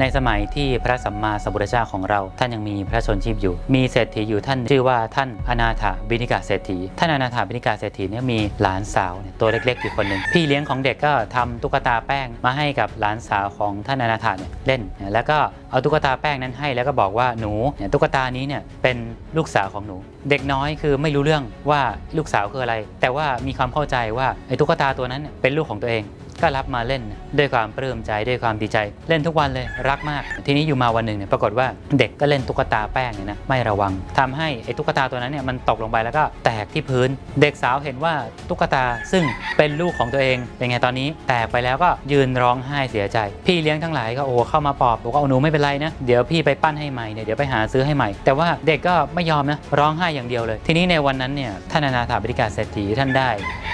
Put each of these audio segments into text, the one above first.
ในสมัยที่พระสัมมาสัมพุทธเจ้าของเรา ท่านยังมีพระชนชีพอยู่ มีเศรษฐีอยู่ท่านชื่อว่าท่านอนาถาบิณิกาเศรษฐี ท่านอนาถาบิณิกาเศรษฐีเนี่ยมีหลานสาวเนี่ยตัวเล็กๆอยู่คนหนึ่งพี่เลี้ยงของเด็กก็ทำตุ๊กตาแป้งมาให้กับหลานสาวของท่านอนาถาเนี่ยเล่น แล้วก็เอาตุ๊กตาแป้งนั้นให้แล้วก็บอกว่าหนูเนี่ยตุ๊กตานี้เนี่ยเป็นลูกสาวของหนู เด็กน้อยคือไม่รู้เรื่องว่าลูกสาวคืออะไร แต่ว่ามีความเข้าใจว่าไอ้ตุ๊กตาตัวนั้นเป็นลูกของตัวเอง ก็รับมาเล่นด้วยความปลื้มใจด้วยความดีใจ เล่นทุกวันเลยรักมาก ทีนี้อยู่มาวันหนึ่งเนี่ยปรากฏว่าเด็กก็เล่นตุ๊กตาแป้งเนี่ยนะไม่ระวังทำให้ไอ้ตุ๊กตาตัวนั้นเนี่ยมันตกลงไปแล้วก็แตกที่พื้น เด็กสาวเห็นว่าตุ๊กตาซึ่งเป็นลูกของตัวเองเป็นไงตอนนี้ แตกไปแล้วก็ยืนร้องไห้เสียใจ พี่เลี้ยงทั้งหลายก็โอ้เข้ามาปอบบอกว่าเอาหนูไม่เป็นไรนะเดี๋ยวพี่ไปปั้นให้ใหม่เนี่ยเดี๋ยวไปหาซื้อให้ใหม่ แต่ว่าเด็กก็ไม่ยอมนะร้องไห้อย่างเดียวเลย ทีนี้ในวันนั้นเนี่ยท่านอนาถาบริการเศรษฐีท่านได้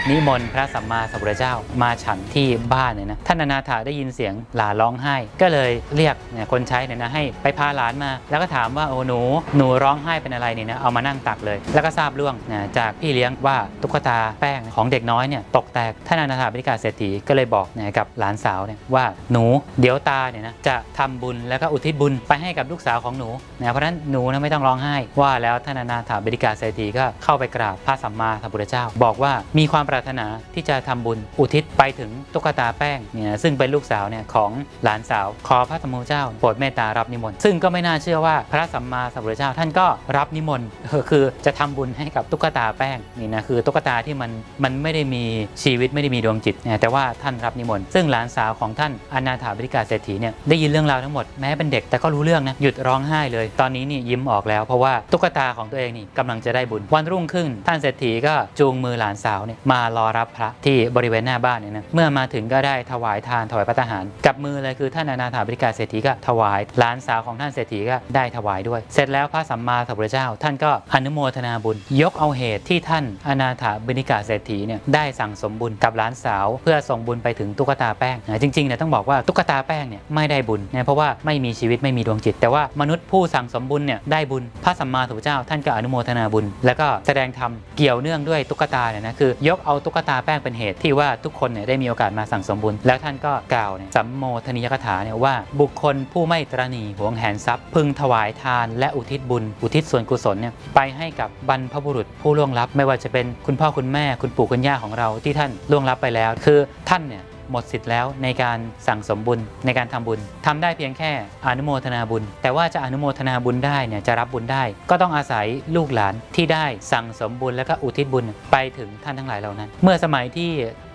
นิมนต์พระสัมมาสัมพุทธเจ้ามาฉันที่บ้านเนี่ยนะท่านอนาถาได้ยินเสียงหลานร้องไห้ ก็เลยเรียกเนี่ยคนใช้เนี่ยนะให้ไปพาหลานมา แล้วก็ถามว่าโอ้หนูหนูร้องไห้เป็นอะไรเนี่ยนะเอามานั่งตักเลย แล้วก็ทราบเรื่องนะจากพี่เลี้ยงว่าตุ๊กตาแป้งของเด็กน้อยเนี่ยตกแตกท่านอนาถาบริการเศรษฐีก็เลยบอกเนี่ยกับหลานสาวเนี่ยว่าหนูเดี๋ยวตาเนี่ยนะจะทำบุญแล้วก็อุทิศบุญไปให้กับลูกสาวของหนูนะเพราะนั้นหนูนะไม่ต้องร้องไห้ว่าแล้วท่านอนาถาบริการเศรษฐีก็เข้าไปกราบพระสัมมาสัมพุทธเจ้า บอกว่ามีความปรารถนาที่จะทำบุญอุทิศไปถึงตุ๊กตาแป้งเนี่ยซึ่งเป็นลูกสาวเนี่ยของหลานสาวขอพระสมุทธเจ้าโปรดเมตตารับนิมนต์ซึ่งก็ไม่น่าเชื่อว่าพระสัมมาสัมพุทธเจ้าท่านก็รับนิมนต์คือจะทำบุญให้กับตุ๊กตาแป้งนี่นะคือตุ๊กตาที่มันมันไม่ได้มีชีวิตไม่ได้มีดวงจิตนะแต่ว่าท่านรับนิมนต์ซึ่งหลานสาวของท่านอนาถาบริการเศรษฐีเนี่ยได้ยินเรื่องราวทั้งหมดแม้เป็นเด็กแต่ก็รู้เรื่องนะหยุดร้องไห้เลย ตอนนี้นี่ยิ้มออกแล้ว เพราะว่าตุ๊กตาของตัวเองนี่กำลังจะได้บุญวันรุ่งขึ้น ท่านเศรษฐีก็จูงมือหลานสาวเนี่ยมารอรับพระที่บริเวณหน้าบ้านเนี่ยนะเมื่อมาถึงก็ได้ถวายทานถวายพระทหารกับมือเลยคือท่านอนาถาบริการเศรษฐีก็ถวายหลานสาวของท่านเศรษฐีก็ได้ถวายด้วย เสร็จแล้วพระสัมมาสัมพุทธเจ้า ท่านก็อนุโมทนาบุญ ยกเอาเหตุที่ท่านอนาถาบริการเศรษฐีเนี่ยได้สั่งสมบุญกับหลานสาว เพื่อส่งบุญไปถึงตุ๊กตาแป้งนะจริงๆเนี่ยต้องบอกว่าตุ๊กตาแป้งเนี่ยไม่ได้บุญนะเพราะว่าไม่มีชีวิตไม่มีดวงจิต แต่ว่ามนุษย์ผู้สั่งสมบุญเนี่ยได้บุญพระสัมมาสัมพุทธเจ้า ท่านก็อนุโมทนาบุญ แล้วก็แสดงธรรมเกี่ยวเนื่องด้วยตุ๊กตาเนี่ยนะคือยกเอาตุ๊กตาแป้งเป็นเหตุที่ว่าทุกคนเนี่ยได้มีโอกาสมาสั่งสมบุญ แล้วท่านก็กล่าวเนี่ยสัมโมทนิยกถาเนี่ยว่าบุคคลผู้ไม่ตรณีหวงแหนทรัพย์ พึงถวายทาน และอุทิศบุญ อุทิศส่วนกุศลเนี่ยไปให้กับบรรพบุรุษผู้ล่วงลับ ไม่ว่าจะเป็นคุณพ่อคุณแม่คุณปู่คุณย่าของเราที่ท่านล่วงลับไปแล้ว คือท่านเนี่ยหมดสิทธิ์แล้วในการสั่งสมบุญในการทำบุญทำได้เพียงแค่อนุโมทนาบุญ แต่ว่าจะอนุโมทนาบุญได้เนี่ยจะรับบุญได้ ก็ต้องอาศัยลูกหลานที่ได้สั่งสมบุญแล้วก็อุทิศบุญไปถึงท่านทั้งหลายเหล่านั้น เมื่อสมัยที่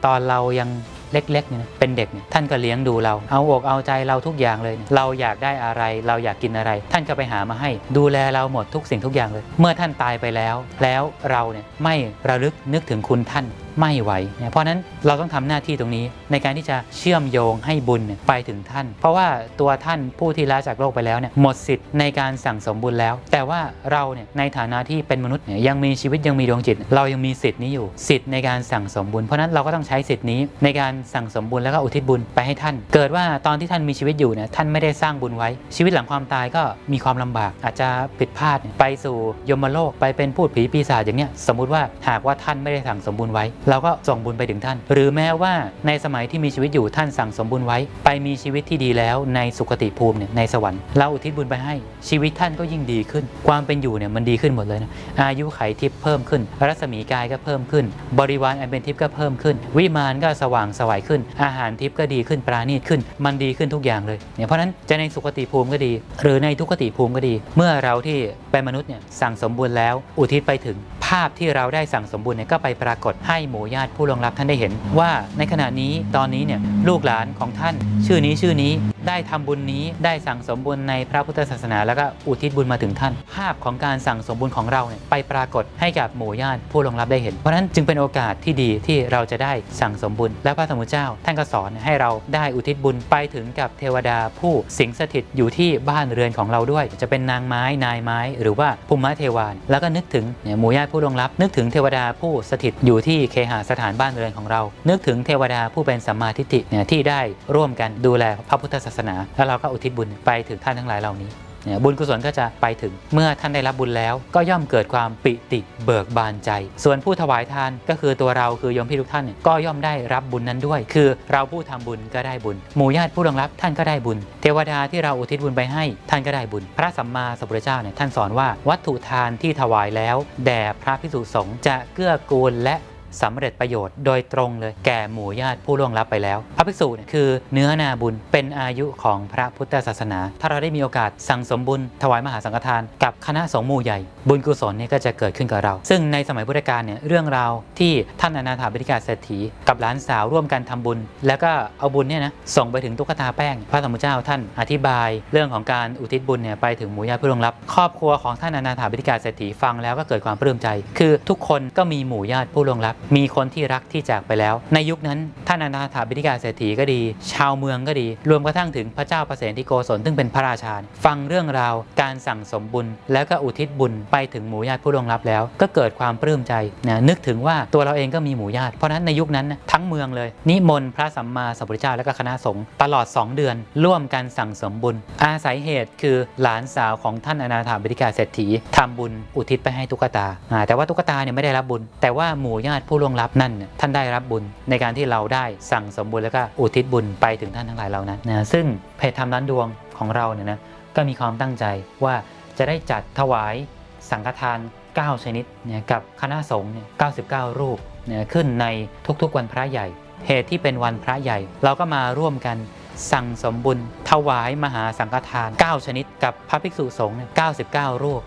ตอนเรายัง เล็กๆเนี่ยนะเป็นเด็กเนี่ยท่านก็เลี้ยงดูเรา เอาอกเอาใจเราทุกอย่างเลยเนี่ยเราอยากได้อะไรเราอยากกินอะไร ท่านก็ไปหามาให้ ดูแลเราหมดทุกสิ่งทุกอย่างเลย เมื่อท่านตายไปแล้ว แล้วเราเนี่ยไม่ระลึกนึกถึงคุณท่าน ไม่ไหวเนี่ยเพราะนั้นเราต้องทำหน้าที่ตรงนี้ ในการที่จะเชื่อมโยงให้บุญไปถึงท่าน เพราะว่าตัวท่านผู้ที่ละจากโลกไปแล้วเนี่ยหมดสิทธิ์ในการสั่งสมบุญแล้ว แต่ว่าเราเนี่ยในฐานะที่เป็นมนุษย์เนี่ยยังมีชีวิตยังมีดวงจิต เรายังมีสิทธิ์นี้อยู่สิทธิ์ในการสั่งสมบุญ เพราะนั้นเราก็ต้องใช้สิทธิ์นี้ในการสั่งสมบุญแล้วก็อุทิศบุญไปให้ท่าน เกิดว่าตอนที่ท่านมีชีวิตอยู่เนี่ยท่านไม่ได้สร้างบุญไว้ ชีวิตหลังความตายก็มีความลำบาก อาจจะผิดพลาดไปสู่ยมโลกไปเป็นพูดผีปีศาจอย่างเนี้ยสมมุติว่าหากว่าท่านไม่ได้สั่งสมบุญไว้เราก็ส่งบุญไปถึงท่าน หรือแม้ว่าในสมัยที่มีชีวิตอยู่ท่านสั่งสมบุญไว้ ไปมีชีวิตที่ดีแล้วในสุคติภูมิเนี่ยในสวรรค์เราอุทิศบุญไปให้ชีวิตท่านก็ยิ่งดีขึ้น ความเป็นอยู่เนี่ยมันดีขึ้นหมดเลยนะอายุไขทิพย์เพิ่มขึ้น รัศมีกายก็เพิ่มขึ้น บริวารอันเป็นทิพย์ก็เพิ่มขึ้น วิมานก็สว่างสวายขึ้น อาหารทิพย์ก็ดีขึ้นปราณีตขึ้น มันดีขึ้นทุกอย่างเลยเนี่ยเพราะนั้นจะในสุคติภูมิก็ดี หรือในทุกขติภูมิก็ดี เมื่อเราที่เป็นมนุษย์เนี่ยสั่งสมบุญแล้วอุทิศไปถึงาพที่เราได้สั่งสมบุญเนี่ยก็ไปปรากฏให้หมู่ญาติผู้ลวงรับท่านได้เห็น ว่าในขณะนี้ตอนนี้เนี่ยลูกหลานของท่านชื่อนี้ชื่อนี้ได้ทำบุญนี้ได้สั่งสมบุญในพระพุทธศาสนา แล้วก็อุทิศบุญมาถึงท่าน ภาพของการสั่งสมบุญของเราเนี่ยไปปรากฏให้กับหมู่ญาติผู้ลงรับได้เห็น เพราะฉะนั้นจึงเป็นโอกาสที่ดีที่เราจะได้สั่งสมบุญ และพระธรรมเจ้า ท่านก็สอนให้เราได้อุทิศบุญไปถึงกับเทวดาผู้สิงสถิตอยู่ที่บ้านเรือนของเราด้วย จะเป็นนางไม้นายไม้ หรือว่าภูมิเทวาน แล้วก็นึกถึงหมู่ญาติผู้ลงรับ นึกถึงเทวดาผู้สถิตอยู่ที่เคหสถานบ้านเรือนของเรา นึกถึงเทวดาผู้เป็นสัมมาทิฏฐิเนี่ยที่ได้ร่วมกันดูแลพระพุทธศาสนา แล้วเราก็อุทิศบุญไปถึงท่านทั้งหลายเหล่านี้บุญกุศลก็จะไปถึงเมื่อท่านได้รับบุญแล้ว ก็ย่อมเกิดความปิติเบิกบานใจ ส่วนผู้ถวายทานก็คือตัวเราคือโยมพี่ทุกท่านก็ย่อมได้รับบุญนั้นด้วย คือเราผู้ทำบุญก็ได้บุญหมู่ญาติผู้รองรับท่านก็ได้บุญ เทวดาที่เราอุทิศบุญไปให้ท่านก็ได้บุญ พระสัมมาสัมพุทธเจ้าเนี่ยท่านสอนว่า วัตถุทานที่ถวายแล้ว แด่พระภิกษุสงฆ์จะเกื้อกูลและ สำเร็จประโยชน์โดยตรงเลยแก่หมู่ญาติผู้ล่วงลับไปแล้ว พระภิกษุเนี่ยคือเนื้อนาบุญเป็นอายุของพระพุทธศาสนา ถ้าเราได้มีโอกาสสั่งสมบุญถวายมหาสังฆทาน กับคณะสงฆ์หมู่ใหญ่ บุญกุศลเนี่ยก็จะเกิดขึ้นกับเรา ซึ่งในสมัยพุทธกาลเนี่ยเรื่องราวที่ท่านอนาถาบิณฑิกาเศรษฐี กับหลานสาวร่วมกันทำบุญ แล้วก็เอาบุญเนี่ยนะส่งไปถึงตุ๊กตาแป้ง พระสมมุติเจ้าท่านอธิบาย เรื่องของการอุทิศบุญเนี่ยไปถึงหมู่ญาติผู้ล่วงลับ ครอบครัวของท่านอนาถาบิณฑิกาเศรษฐีฟังแล้วก็เกิดความปลื้มใจ คือทุกคนก็มีหมู่ญาติผู้ล่วงลับมีคนที่รักที่จากไปแล้ว ในยุคนั้นท่านอนาถาบิณฑิกาเศรษฐีก็ดี ชาวเมืองก็ดี รวมกระทั่งถึงพระเจ้าประเสนที่โกศลซึ่งเป็นพระราชาฟังเรื่องราวการสั่งสมบุญ แล้วก็อุทิศบุญไปถึงหมู่ญาติผู้ล่วงลับแล้ว ก็เกิดความปลื้มใจนะนึกถึงว่าตัวเราเองก็มีหมู่ญาติเพราะนั้นในยุคนั้นทั้งเมืองเลย นิมนต์พระสัมมาสัมพุทธเจ้าและก็คณะสงฆ์ตลอด 2 เดือน ร่วมกันสั่งสมบุญ อาศัยเหตุคือหลานสาวของท่านอนาถาบิณฑิกาเศรษฐีทำบุญอุทิศไปให้ตุ๊กตาอ่าแต่ว่าตุ๊กตาเนี่ยไม่ได้รับบุญ แต่ว่าหมู่ญาติผู้ล่วงลับนั่นน่ะท่านได้รับบุญในการที่เราได้สั่งสมบุญแล้วก็อุทิศบุญไปถึงท่านทั้งหลายเหล่านั้นนะซึ่งเพจทำร้านดวงของเราเนี่ยนะก็มีความตั้งใจว่าจะได้จัดถวายสังฆทาน 9 ชนิดเนี่ยกับคณะสงฆ์เนี่ย99 รูปเนี่ยขึ้นในทุกๆวันพระใหญ่ เหตุที่เป็นวันพระใหญ่ เราก็มาร่วมกันสั่งสมบุญถวายมหาสังฆทาน 9 ชนิดกับพระภิกษุสงฆ์เนี่ย99 รูป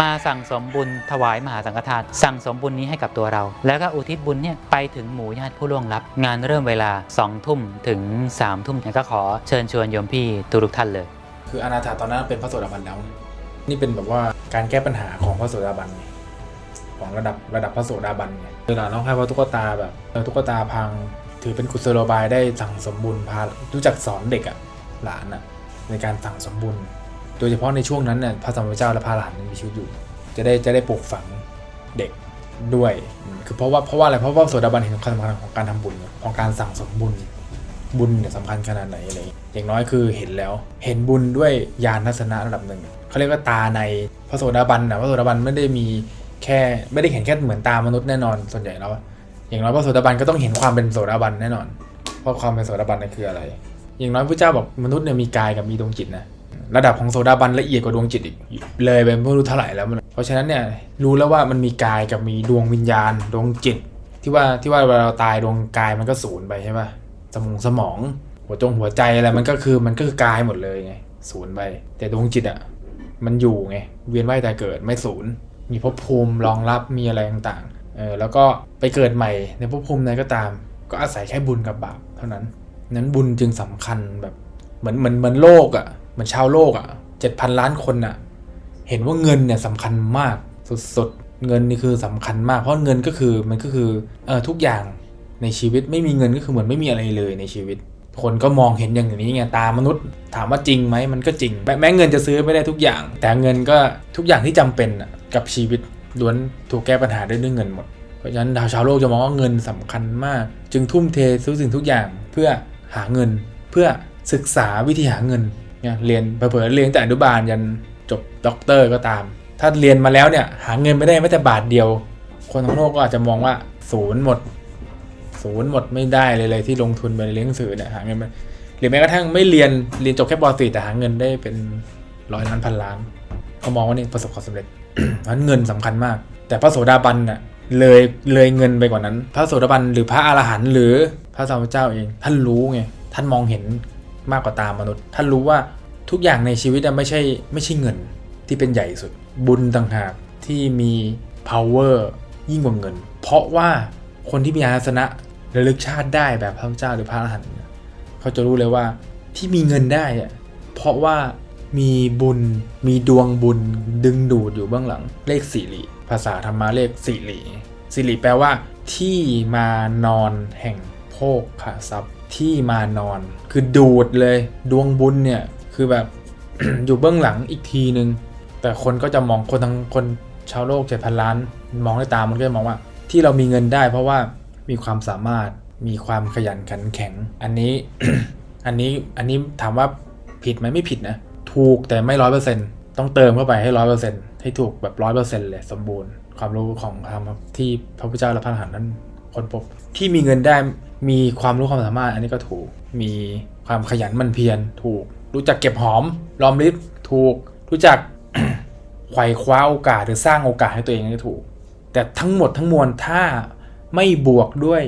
มาสั่งสมบุญถวายมหาสังฆทาน สั่งสมบุญนี้ให้กับตัวเรา แล้วก็อุทิศบุญเนี่ยไปถึงหมู่ญาติผู้ล่วงลับ งานเริ่มเวลา2ทุ่มถึง3ทุ่มเนี่ยก็ขอเชิญชวนโยมพี่ทุกท่านเลย คืออนาถาตอนนั้นเป็นพระโสดาบันแล้ว นี่เป็นแบบว่าการแก้ปัญหาของพระโสดาบันไงของระดับระดับพระโสดาบันไงเวลาน้องให้ว่าตุ๊กตาแบบตุ๊กตาพังถือเป็นกุศโลบายได้สั่งสมบุญพารู้จักสอนเด็กอะหลานอะในการสั่งสมบุญ โดยเฉพาะในช่วงนั้นเนี่ยพระสัมมาสัมพุทธเจ้าและพระหลานมีชีวิตอยู่ จะได้จะได้ปลูกฝังเด็กด้วย คือเพราะว่าเพราะว่าอะไรเพราะว่าโสดาบันเห็นความสำคัญของการทำบุญของการสั่งสมบุญบุญเนี่ยสำคัญขนาดไหนอะไรอย่างน้อยคือเห็นแล้ว เห็นบุญด้วยญาณทัศนะระดับหนึ่งเขาเรียกว่าตาในพระโสดาบันนะพระโสดาบันไม่ได้มีแค่ไม่ได้เห็นแค่เหมือนตามนุษย์แน่นอนส่วนใหญ่แล้วอะอย่างน้อยพระโสดาบันก็ต้องเห็นความเป็นโสดาบันแน่นอนเพราะความเป็นโสดาบันนั่นคืออะไร อย่างน้อยพระเจ้าบอกมนุษย์เนี่ยมีกายกับมีดวงจิตนะ ระดับของโสดาบันละเอียดกว่าดวงจิตอีกเลยไปไม่รู้เท่าไหร่แล้วมันเพราะฉะนั้นเนี่ยรู้แล้วว่ามันมีกายกับมีดวงวิญญาณดวงจิต ที่ว่าที่ว่าเวลาเราตายดวงกายมันก็สูญไปใช่ปะสมองสมอง หัวจงหัวใจอะไรมันก็คือมันก็คือกายหมดเลยไงศูนย์ไปแต่ดวงจิตอะมันอยู่ไงเวียนว่ายแต่เกิดไม่ศูนย์มีภพภูมิรองรับมีอะไรต่างๆเออแล้วก็ไปเกิดใหม่ในภพภูมิใดก็ตาม ก็อาศัยแค่บุญกับบาปเท่านั้นนั้นบุญจึงสำคัญแบบเหมือนเหมือนเหมือนโลกอะ มือนชาวโลกอะเจ็ดพันล้านคนอะ เห็นว่าเงินเนี่ยสำคัญมากสุดๆเงินนี่คือสำคัญมาก เพราะเงินก็คือมันก็คือเออทุกอย่างในชีวิตไม่มีเงินก็คือเหมือนไม่มีอะไรเลยในชีวิต คนก็มองเห็นอย่างนี้ไงตามนุษย์ ถามว่าจริงไหมมันก็จริง แม้เงินจะซื้อไม่ได้ทุกอย่าง แต่เงินก็ทุกอย่างที่จำเป็นอะกับชีวิตล้วนถูกแก้ปัญหาด้วยเงินหมดเพราะฉะนั้นชาวโลกจะมองว่าเงินสำคัญมาก จึงทุ่มเททุกสิ่งทุกอย่างเพื่อหาเงิน เพื่อศึกษาวิธีหาเงิน เนี่ยเรียนเผลอๆเรียนแต่อนุบาลยันจบด็อกเตอร์ก็ตาม ถ้าเรียนมาแล้วเนี่ย หาเงินไม่ได้แม้แต่บาทเดียว คนทั้งโลกก็อาจจะมองว่าศูนย์หมด ศูนย์หมดไม่ได้เลยเลยที่ลงทุนไปเรียนหนังสือเนี่ยหาเงินไม่หรือแม้กระทั่งไม่เรียนเรียนจบแค่ป .4 แต่หาเงินได้เป็นร้อยล้านพันล้านเขามองว่านี่ประสบความสำเร็จเพราะเงินสำคัญมาก แต่พระโสดาบันน่ะเลยเลยเงินไปกว่านั้น พระโสดาบันหรือพระอรหันต์หรือพระสัมมาเจ้าเอง ท่านรู้ไงท่านมองเห็นมากกว่าตามมนุษย์ ท่านรู้ว่า ทุกอย่างในชีวิตไม่ใช่ไม่ใช่เงินที่เป็นใหญ่สุด บุญต่างหากที่มี power ยิ่งกว่าเงิน เพราะว่าคนที่มีอาสนะระลึกชาติได้แบบพระเจ้าหรือพระอรหันต์เขาจะรู้เลยว่าที่มีเงินได้อะเพราะว่ามีบุญมีดวงบุญดึงดูดอยู่เบื้องหลัง เลขสี่หลีภาษาธรรมะเลขสี่หลีสี่หลีแปลว่า ที่มานอนแห่งโภคขาทรัพย์ที่มานอน คือดูดเลยดวงบุญเนี่ย คือแบบ อยู่เบื้องหลังอีกทีนึง แต่คนก็จะมองคนทั้งคนชาวโลกเจ็ดพันล้าน มองด้วยตามันก็จะมองว่า ที่เรามีเงินได้ เพราะว่ามีความสามารถมีความขยันขันแข็ง อันนี้ อันนี้อันนี้ถามว่าผิดไหมไม่ผิดนะ ถูกแต่ไม่ร้อยเปอร์เซ็นต์ต้องเติมเข้าไปให้ร้อยเปอร์เซ็นต์ให้ถูกแบบร้อยเปอร์เซ็นต์เลยสมบูรณ์ความรู้ของธรรมที่พระพุทธเจ้าและพระอรหันต์นั้นค้นพบที่มีเงินได้มีความรู้ความสามารถ อันนี้ก็ถูก มีความขยันมันเพียรถูก รู้จักเก็บหอมรอมริบถูก รู้จักไขว่คว้าโอกาสหรือสร้างโอกาสให้ตัวเองนี่ถูก แต่ทั้งหมดทั้งมวลถ้าไม่บวกด้วย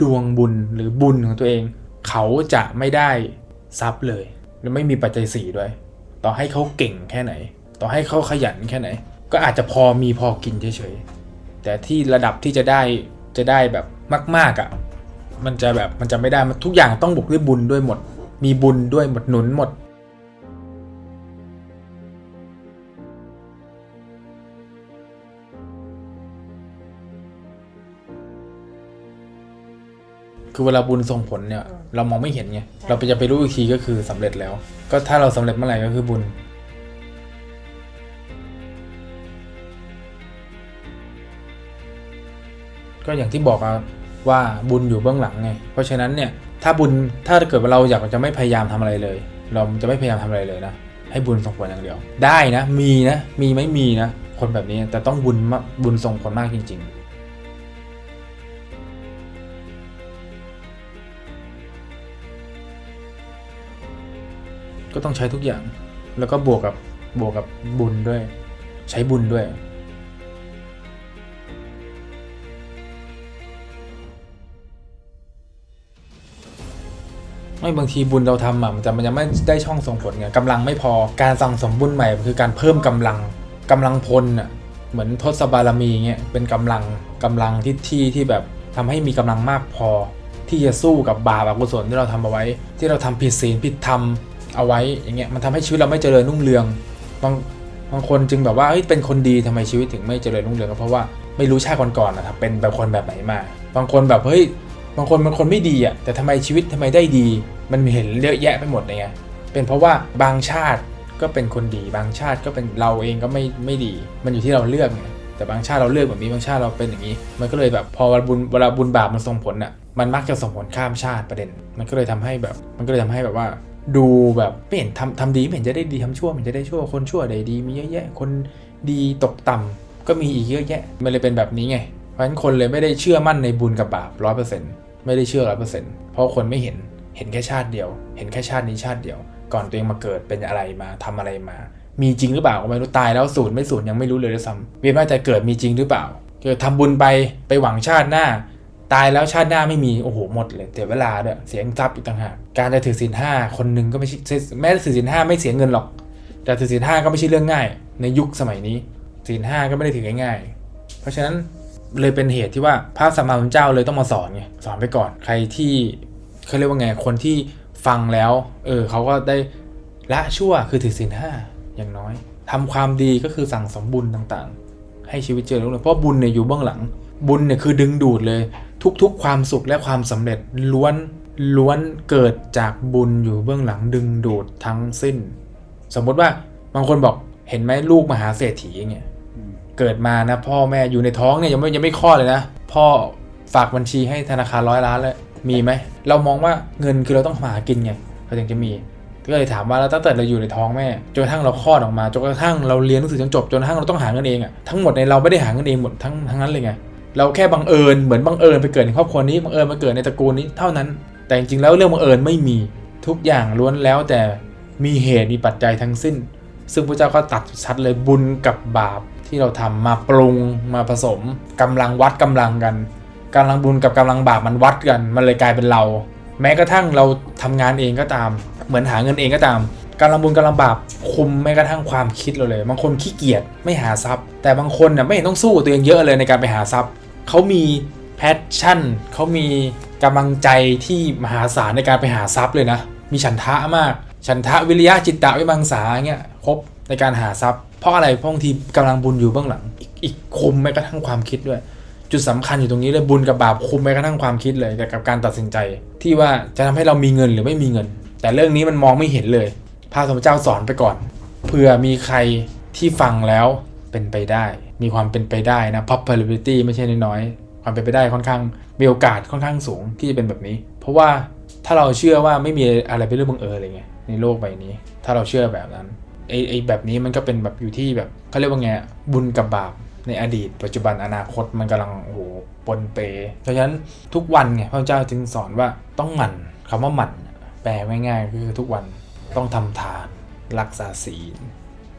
ดวงบุญหรือบุญของตัวเอง เขาจะไม่ได้ทรัพย์เลยหรือไม่มีปัจจัยสี่ด้วย ต่อให้เขาเก่งแค่ไหน ต่อให้เขาขยันแค่ไหน ก็อาจจะพอมีพอกินเฉยๆแต่ที่ระดับที่จะได้จะได้แบบมาก ๆอะ่ะมันจะแบบมันจะไม่ได้มันทุกอย่างต้องบวกด้วยบุญด้วยหมด มีบุญด้วยหมดหนุนหมด คือเวลาบุญส่งผลเนี่ย เรามองไม่เห็นไงเราไปจะไปรู้อีกทีก็คือสำเร็จแล้ว ก็ถ้าเราสำเร็จเมื่อไหร่ก็คือบุญก็อย่างที่บอกอะว่าบุญอยู่เบื้องหลังไง เพราะฉะนั้นเนี่ย ถ้าบุญถ้าเกิดว่าเราอยากจะไม่พยายามทำอะไรเลย เราจะไม่พยายามทำอะไรเลยนะ ให้บุญส่งผลอย่างเดียว ได้นะ มีนะ มีไม่มีนะ คนแบบนี้แต่ต้องบุญบุญส่งผลมากจริง ๆก็ต้องใช้ทุกอย่าง แล้วก็บวกกับบวกกับบุญด้วย ใช้บุญด้วย ไม่บางทีบุญเราทำอะมันจะมันยังไม่ได้ช่องส่งผลไงกำลังไม่พอการสั่งสมบุญใหม่คือการเพิ่มกำลังกำลังพลอะเหมือนทศบารมีเงี้ยเป็นกำลังกำลังที่ที่ที่แบบทำให้มีกำลังมากพอ ที่จะสู้กับบาปอกุศลที่เราทำเอาไว้ ที่เราทำผิดศีลผิดธรรมเอาไว้อย่างเงี้ยมันทำให้ชีวิตเราไม่เจริญรุ่งเรืองบางบางคนจึงแบบว่าเฮ้ยเป็นคนดีทำไมชีวิตถึงไม่เจริญรุ่งเรืองก็เพราะว่าไม่รู้ชาติก่อนๆนะครับเป็นแบบคนแบบไหนมา บางคนแบบเฮ้ย บางคนบางคนไม่ดีอะแต่ทำไมชีวิตทำไมได้ดี มันเห็นเยอะแยะไปหมดเลยไงเป็นเพราะว่าบางชาติก็เป็นคนดี บางชาติก็เป็นเราเองก็ไม่ไม่ดี มันอยู่ที่เราเลือกไงแต่บางชาติเราเลือกแบบนี้บางชาติเราเป็นอย่างนี้ มันก็เลยแบบพอเวลาบุญเวลาบุญบาปมันส่งผลอะมันมักจะส่งผลข้ามชาติประเด็น มันก็เลยทำให้แบบ มันก็เลยทำให้แบบว่า ดูแบบไม่เห็นทำทำดีไม่เห็นจะได้ดีทำชั่วม่เห็นจะได้ชั่วคนชั่วได้ดี มีเยอะแยะ คนดีตกต่ำก็มีอีกเยอะแยะ มันเลยเป็นแบบนี้ไง เพราะฉะนั้นคนเลยไม่ได้เชื่อมั่นในบุญกับบาปร้อยเปอร์เซ็นต์ ไม่ได้เชื่อร้อยเปอร์เซ็นต์เพราะคนไม่เห็นเห็นแค่ชาติเดียว เห็นแค่ชาตินี้ชาติเดียว ก่อนตัวเองมาเกิดเป็นอะไรมาทำอะไรมา มีจริงหรือเปล่าก็ไม่รู้ตายแล้วศูนย์ไม่ศูนย์ยังไม่รู้เลยด้วยซ้ำเวียนว่ายแต่เกิดมีจริงหรือเปล่าเกิดทำบุญไปไปหวังชาติหน้า ตายแล้วชาติหน้าไม่มีโอ้โหหมดเลยเสียเวลาด้วยเสียงทรัพย์อีกต่างหากการจะถือศีลห้าคนหนึ่งก็ไม่ใช่แม้ถือศีลห้าไม่เสียเงินหรอก แต่ถือศีลห้าก็ไม่ใช่เรื่องง่าย ในยุคสมัยนี้ศีลห้าก็ไม่ได้ถือง่ายๆเพราะฉะนั้น เลยเป็นเหตุที่ว่าพระสัมมาสัมพุทธเจ้าเลยต้องมาสอนไงสอนไปก่อน ใครที่เขาเรียกว่าไงคนที่ฟังแล้ว เออเขาก็ได้ละชั่วคือถือศีลห้าอย่างน้อยทำความดีก็คือสั่งสมบุญต่างๆ ให้ชีวิตเจริญรุ่งเรืองเพราะบุญเนี่ยอยู่เบื้องหลัง บุญเนี่ยคือดึงดูดเลย ทุกๆ ความสุขและความสำเร็จล้วนล้วนเกิดจากบุญอยู่เบื้องหลังดึงดูดทั้งสิ้น สมมติว่าบางคนบอกเห็นไหมลูกมหาเศรษฐีอย่างเงี้ย เกิดมานะ พ่อแม่อยู่ในท้องเนี่ยยังไม่ยังไม่คลอดเลยนะ พ่อฝากบัญชีให้ธนาคารร้อยล้านเลยมีไหมเรามองว่าเงินคือเราต้องหากินไงเราถึงจะมีก็เลยถามว่าแล้วตั้งแต่เราอยู่ในท้องแม่จนกระทั่งเราคลอดออกมาจนกระทั่งเราเรียนหนังสือจนจบจนกระทั่งเราต้องหาเงินเองอะทั้งหมดในเราไม่ได้หาเงินเองหมดทั้งทั้งนั้นเลยไงเราแค่บังเอิญเหมือนบังเอิญไปเกิดในครอบครัวนี้บังเอิญมาเกิดในตระกูลนี้เท่านั้น แต่จริงๆแล้วเรื่องบังเอิญไม่มีทุกอย่างล้วนแล้วแต่มีเหตุมีปัจจัยทั้งสิ้น ซึ่งพระเจ้าก็ตัดชัดเลยบุญกับบาป ที่เราทำมาปรุงมาผสมกำลังวัดกำลังกันกำลังบุญกับกำลังบาปมันวัดกัน มันเลยกลายเป็นเรา แม้กระทั่งเราทำงานเองก็ตาม เหมือนหาเงินเองก็ตามกำลังบุญกำลังบาปคุมแม้กระทั่งความคิดเราเลย บางคนขี้เกียจไม่หาทรัพย์ แต่บางคนน่ะไม่เห็นต้องสู้ตัวเองเยอะเลยในการไปหาทรัพย์เขามีแพชชั่นเขามีกำลังใจที่มหาศาลในการไปหาทรัพย์เลยนะ มีฉันทะมาก ฉันทะวิริยะจิตตะวิมังสาเงี้ยครบ ในการหาทรัพย์ เพราะอะไรเพราะบางทีกำลังบุญอยู่เบื้องหลัง อีกอีกคุมแม้กระทั่งความคิดด้วย จุดสำคัญอยู่ตรงนี้เลยบุญกับบาปคุมแม้กระทั่งความคิดเลยแต่กับการตัดสินใจ ที่ว่าจะทำให้เรามีเงินหรือไม่มีเงิน แต่เรื่องนี้มันมองไม่เห็นเลยพระสมเจ้าสอนไปก่อนเผื่อมีใครที่ฟังแล้วเป็นไปได้ มีความเป็นไปได้นะ probability ไม่ใช่น้อยๆความเป็นไปได้ค่อนข้างมีโอกาสค่อนข้างสูงที่จะเป็นแบบนี้ เพราะว่าถ้าเราเชื่อว่าไม่มีอะไรเป็นเรื่องบังเอิญอะไรเงี้ยในโลกใบนี้ ถ้าเราเชื่อแบบนั้น ไอ้ไอ้แบบนี้มันก็เป็นแบบอยู่ที่แบบเขาเรียกว่าไงบุญกับบาปในอดีต ปัจจุบันอนาคตมันกำลังโอ้โหปนเปเพราะฉะนั้นทุกวันไงพระเจ้าจึงสอนว่าต้องหมั่นคำว่าหมั่นแปลง่ายๆคือทุกวันต้องทำทานรักษาศีล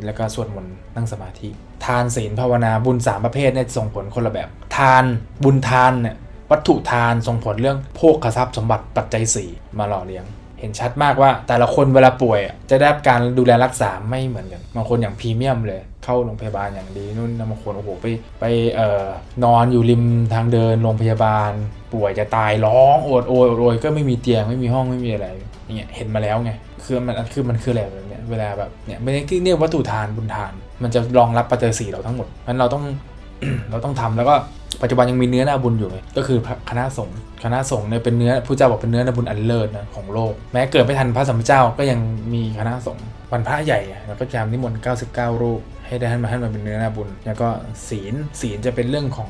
แล้วก็สวดมนต์นั่งสมาธิ ทานศีลภาวนาบุญสามประเภทเนี่ยส่งผลคนละแบบ ทานบุญทานเนี่ยวัตถุทานส่งผลเรื่องโภคทรัพย์สมบัติปัจจัยสี่มาหล่อเลี้ยง เห็นชัดมากว่าแต่ละคนเวลาป่วย จะได้รับการดูแลรักษาไม่เหมือนกันบางคนอย่างพรีเมียมเลย เข้าโรงพยาบาลอย่างดีนู่นนะบางคนโอ้โหไปไปเอ่อนอนอยู่ริมทางเดินโรงพยาบาล ป่วยจะตายร้องโอดโอยโอดโอยก็ไม่มีเตียงไม่มีห้องไม่มีอะไรอย่เงี้ยเห็นมาแล้วไงคือมันคือมันคืออะไรแบบเนี้ยเวลาแบบเนี่ยไม่ได้เรียกวัตถุทานบุญทาน มันจะรองรับปัจจัยสี่เราทั้งหมดเพราะฉะนั้นเราต้อง เราต้องทำแล้วก็ปัจจุบันยังมีเนื้อนาบุญอยู่ก็คือคณะสงฆ์คณะสงฆ์เนี่ยเป็นเนื้อผู้เจ้าบอกเป็นเนื้อนาบุญอันเลิศนะของโลก แม้เกิดไม่ทันพระสัมมาเจ้าก็ยังมีคณะสงฆ์วันพระใหญ่เราก็จะนิมนต์99 รูป ให้ได้ท่านมาท่านมาเป็นเนื้อนาบุญ แล้วก็ศีลศีลจะเป็นเรื่องของ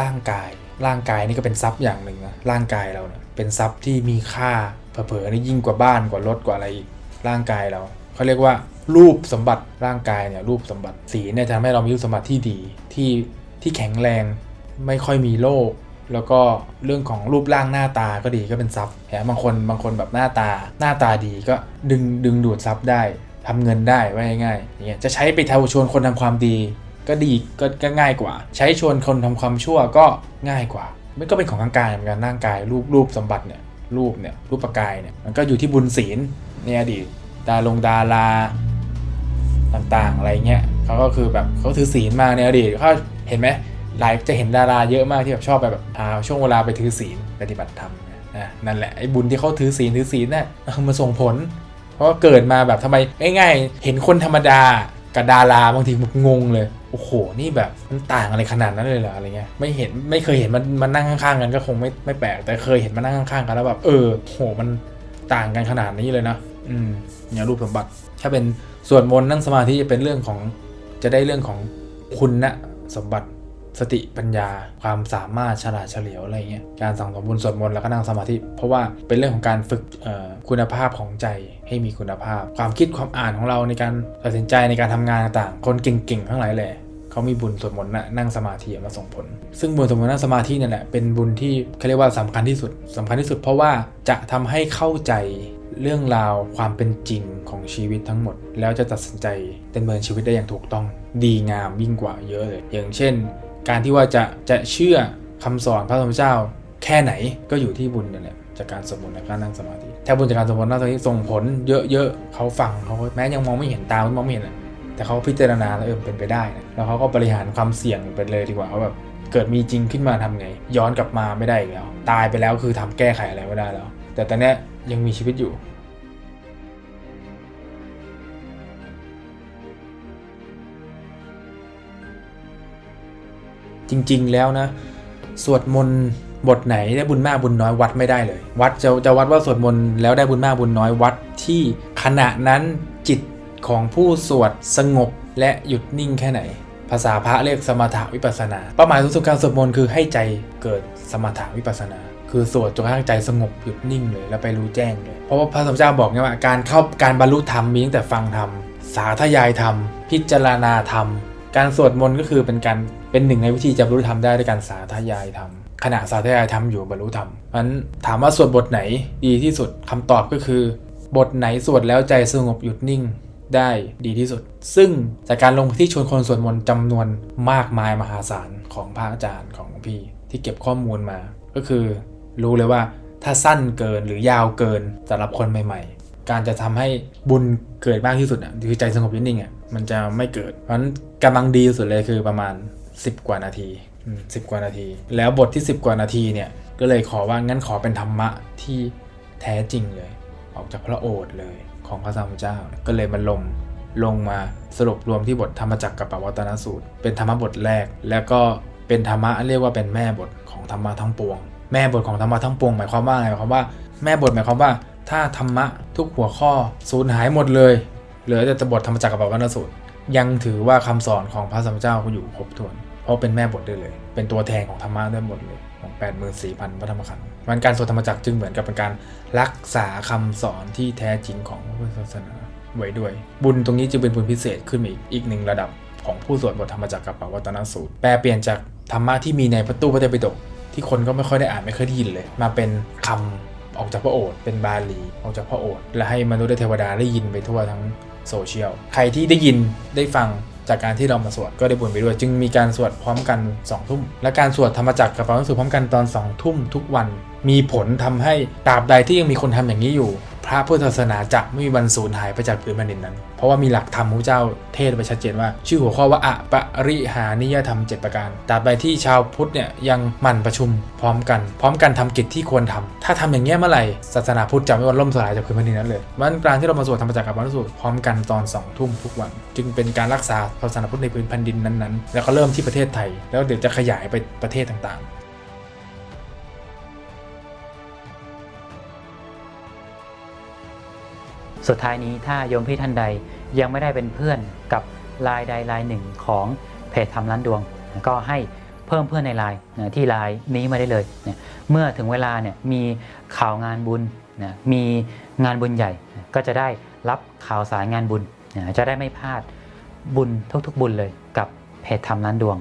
ร่างกาย ร่างกายนี่ก็เป็นทรัพย์อย่างหนึ่งนะร่างกายเราเนี่ยเป็นทรัพย์ที่มีค่าเผลอๆนี่ยิ่งกว่าบ้านกว่ารถกว่าอะไรอีกร่างกายเราเขาเรียกว่ารูปสมบัติร่างกายเนี่ยรูปสมบัติศีลเนี่ยทำให้เรามีรูปสมบัติที่ดีที่ ที่แข็งแรงไม่ค่อยมีโรคแล้วก็เรื่องของรูปร่างหน้าตาก็ดีก็เป็นทรัพย์แถมบางคนบางคนแบบหน้าตาหน้าตาดีก็ดึงดึงดูดทรัพย์ได้ทำเงินได้ว่าง่ายๆอย่างเงี้ยจะใช้ไปทชวนคนทำความดีก็ดีก็ก็ง่ายกว่า ใช้ชวนคนทำความชั่วก็ง่ายกว่ามันก็เป็นของร่างกายเหมือนกันร่างกายรูปรูปสมบัติเนี่ยรูปเนี่ยรูปประกายเนี่ยมันก็อยู่ที่บุญศีลในอดีตดาลงดาราต่างๆอะไรเงี้ยเขาก็คือแบบเขาถือศีลมาในอดีตเขา ห็นไหมหลายจะเห็นดาราเยอะมากที่แบบชอบไปแบบหาช่วงเวลาไปถือศีลปฏิบัติธรรมนะนั่นแหละไอ้บุญที่เขาถือศีลถือศีลน่ะมันส่งผล เพราะเกิดมาแบบทำไมง่ายๆ เห็นคนธรรมดากับดาราบางทีงงเลยโอ้โหนี่แบบมันต่างอะไรขนาดนั้นเลยเหรออะไรเงี้ยไม่เห็นไม่เคยเห็นมันมันนั่งข้างๆกันก็คงไม่ไม่แปลกแต่เคยเห็นมันนั่งข้างๆกันแล้วแบบเออโหมันต่างกันขนาดนี้เลยนะอืมเนี่ยรูปสมบัติ ถ้าเป็นส่วนมนต์นั่งสมาธิจะเป็นเรื่องของจะได้เรื่องของคุณนะ สมบัติสติปัญญา ความสามารถฉลาดเฉลียวอะไรเงี้ยการสั่งสมบุญสวดมนต์แล้วก็นั่งสมาธิ เพราะว่าเป็นเรื่องของการฝึกคุณภาพของใจให้มีคุณภาพ ความคิดความอ่านของเราในการตัดสินใจในการทำงานต่างๆ คนเก่งๆทั้งหลายแหละเขามีบุญสวดมนต์นั่งสมาธิมาส่งผล ซึ่งบุญสวดมนต์นั่งสมาธินี่แหละเป็นบุญที่เขาเรียกว่าสำคัญที่สุดสำคัญที่สุด เพราะว่าจะทำให้เข้าใจ เรื่องราวความเป็นจริงของชีวิตทั้งหมด แล้วจะตัดสินใจดำเนินชีวิตได้อย่างถูกต้อง ดีงามยิ่งกว่าเยอะเลย อย่างเช่น การที่ว่าจะจะเชื่อคำสอนพระธรรมเจ้า แค่ไหนก็อยู่ที่บุญนั่นแหละจากการสวดมนต์และการนั่งสมาธิถ้าบุญจากการสวดมนต์นั่งสมาธิส่งผลเยอะๆเขาฟังเขาแม้ยังมองไม่เห็นตามมองไม่เห็นแต่เขาพิจารณาแล้วเออเป็นไปได้นะแล้วเขาก็บริหารความเสี่ยงไปเลยดีกว่าว่าแบบเกิดมีจริงขึ้นมาทำไง ย้อนกลับมาไม่ได้อีกแล้ว ตายไปแล้วคือทำแก้ไขอะไรไม่ได้แล้ว แต่ตอนนี้ ยังมีชีวิตอยู่จริงๆ แล้วนะ สวดมนต์บทไหนได้บุญมากบุญน้อยวัดไม่ได้เลย วัดจะจะวัดว่าสวดมนต์แล้วได้บุญมากบุญน้อยวัดที่ขณะนั้นจิตของผู้สวดสงบและหยุดนิ่งแค่ไหน ภาษาพระเรียกสมถะวิปัสสนา เป้าหมายสูงสุดการสวดมนต์คือให้ใจเกิดสมถะวิปัสสนา คือสวดจนกระทั่งใจสงบหยุดนิ่งเลยแล้วไปรู้แจ้งเลย เพราะว่าพระสมเจ้าบอกไงว่าการเข้าการบรรลุธรรมมีตั้งแต่ฟังธรรม สาธยายธรรม พิจารณาธรรม การสวดมนต์ก็คือเป็นการเป็นหนึ่งในวิธีจะบรรลุธรรมได้ด้วยการสาธยายธรรมขณะสาธยายธรรมอยู่บรรลุธรรมมันถามว่าสวดบทไหนดีที่สุดคำตอบก็คือ บทไหนสวดแล้วใจสงบหยุดนิ่งได้ดีที่สุด ซึ่งจากการลงที่ชวนคนสวดมนต์จำนวนมากมายมหาศาลของพระอาจารย์ของหลวงพี่ที่เก็บข้อมูลมา ก็คือ รู้เลยว่าถ้าสั้นเกินหรือยาวเกินสำหรับคนใหม่ ๆ การจะทำให้บุญเกิดมากที่สุดอะคือใจสงบนิ่งอะมันจะไม่เกิด เพราะฉะนั้นกำลังดีสุดเลยคือประมาณ 10 กว่านาทีสิบกว่านาที แล้วบทที่ 10 กว่านาทีเนี่ยก็เลยขอว่างั้นขอเป็นธรรมะที่แท้จริงเลย ออกจากพระโอษฐ์เลยของพระสัมพุทธเจ้า ก็เลยมันลงลงมาสรุปรวมที่บทธรรมจักรกับปวัตนสูตร เป็นธรรมบทแรก แล้วก็เป็นธรรมะเรียกว่าเป็นแม่บทของธรรมะทั้งปวง แม่บทของธรรมะทั้งปวงหมายความว่าไงหมายความว่า แม่บทหมายความว่า ถ้าธรรมะทุกหัวข้อสูญหายหมดเลยเหลือแต่บทธรรมจักรกับวัตสูตร ยังถือว่าคำสอนของพระสัมพุทธเจ้าอยู่ครบถ้วน เพราะเป็นแม่บทได้เลย เป็นตัวแทนของธรรมะได้หมดเลยของ84,000พระธรรมขันธ์มันการสวดธรรมจักรจึงเหมือนกับเป็นการรักษาคำสอนที่แท้จริงของพระพุทธศาสนาไว้ด้วย บุญตรงนี้จึงเป็นบุญพิเศษขึ้นมาอีกอีกหนึ่งระดับของผู้สวดบทธรรมจักรกับปวัตนสูตร แปลเปลี่ยนจากธรรมะที่มีในพระตู้พระไตรปิฎก ที่คนก็ไม่ค่อยได้อ่านไม่เคยได้ยินเลย มาเป็นคำออกจากพระโอษฐ์เป็นบาลีออกจากพระโอษฐ์และให้มนุษย์และเทวดาได้ยินไปทั่วทั้งโซเชียลใครที่ได้ยินได้ฟังจากการที่เรามาสวดก็ได้บุญไปด้วย จึงมีการสวดพร้อมกัน2องทุ่ม และการสวดธรรมจักรกับปาฐสูตรพร้อมกันตอน2องทุ่มทุกวัน มีผลทำให้ตราบใดที่ยังมีคนทำอย่างนี้อยู่ พระพุทธศาสนาจะไม่มีวันสูญหายไปจากพื้นแผ่นดินนั้น เพราะว่ามีหลักธรรมพระเจ้าเทศไปชัดเจนว่า ชื่อหัวข้อว่าอะปริหานิยธรรม7ประการตราบใดที่ชาวพุทธเนี่ยยังหมั่นประชุมพร้อมกัน พร้อมกันทำกิจที่ควรทำถ้าทำอย่างเงี้ยเมื่อไหร่ศาสนาพุทธจะไม่วันล่มสลายจากพื้นแผ่นดินนั้นเลยมันการที่เรามาสวดธรรมจักรกับปาฐสูตรพร้อมกันตอนสองทุ่มทุกวัน จึงเป็นการรักษาศาสนาพุทธในพื้นแผ่นดินนั้นๆ แล้วก็เริ่มที่ประเทศไทย แล้วเดี๋ยวจะขยายไปประเทศต่างๆ สุดท้ายนี้ถ้าโยมพี่ท่านใดยังไม่ได้เป็นเพื่อนกับลน์ใดลน์หนึ่งของเพจทำร้านดวง ก็ให้เพิ่มเพื่อนในไลน์ที่ไลน์นี้มาได้เลย เมื่อถึงเวลาเนี่ยมีข่าวงานบุญมีงานบุญใหญ่ ก็จะได้รับข่าวสารงานบุญ จะได้ไม่พลาดบุญทุกๆบุญเลยกับเพจทำร้านดวง